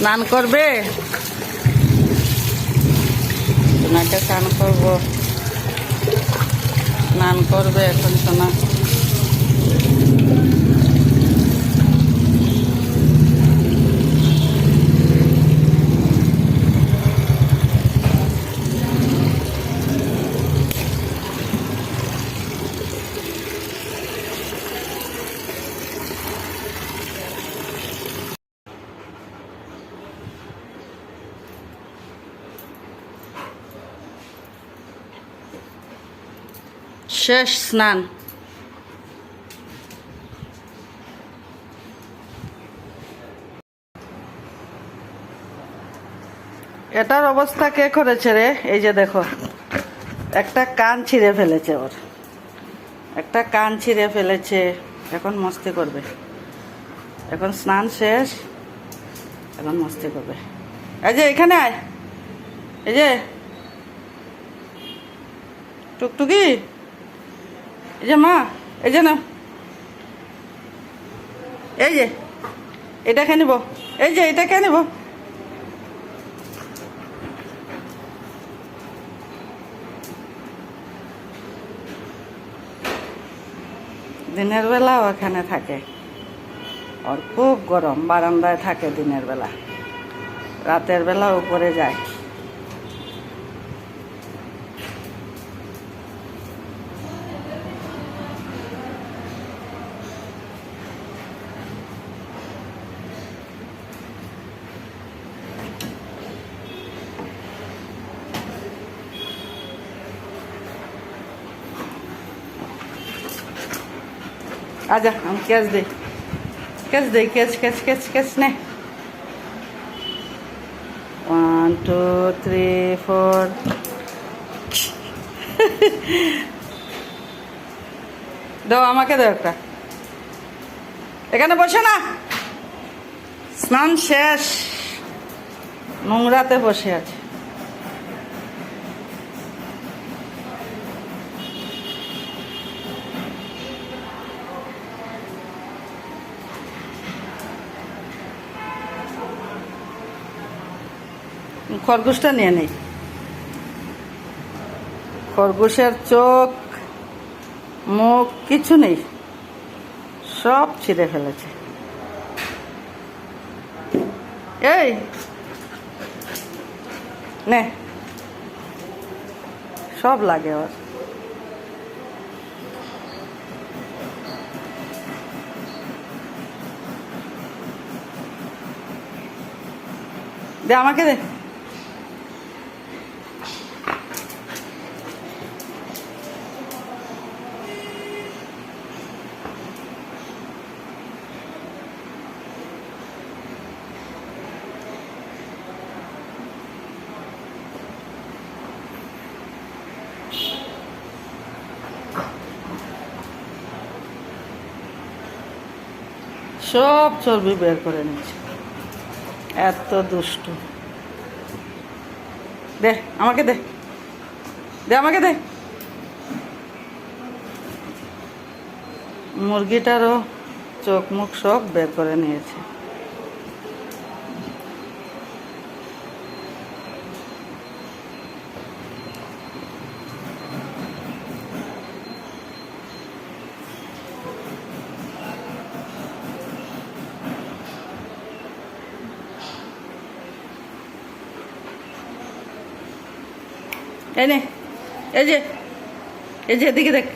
স্নান করবে? স্নান করব। স্নান করবে এখন সোনা। শেষ স্নান। এটার অবস্থা কে করেছে রে? এই যে দেখো, একটা কান ছিঁড়ে ফেলেছে ওর। একটা কান ছিঁড়ে ফেলেছে, এখন মস্তি করবে। এখন স্নান শেষ, এখন মস্তি করবে। এই যে এখানে আয়। এই যে। টুকটুকি? এই যে মা, এই যে না এই যে, এটা খেয়ে নিব। এই যে, এটা খেয়ে নিব। দিনের বেলাও এখানে থাকে। ওর খুব গরম, বারান্দায় থাকে দিনের বেলা। রাতের বেলা উপরে যায়। আজা আমি ক্যাচ দিই ক্যাচ দিই ক্যাচ ক্যাচ ক্যাচ ক্যাচ, নে। ওয়ান টু থ্রি ফোর দাও আমাকে দাও একটা। এখানে বসে না। স্নান শেষ। নোংরাতে বসে আছে। খরগোশটা নিয়ে নেই। খরগোশের চোখ, মুখ, কিছু নেই। সব ছিঁড়ে ফেলেছে। এই, নে। সব লাগে ওর। দে আমাকে দে। সব চর্বি বের করে নিচ্ছে। এত দুষ্ট। দে, আমাকে দে। দে, আমাকে দে। মুরগিটারও চোখ মুখ সব বের করে নিয়েছে। এই নে এই যে এই যে এদিকে দেখ।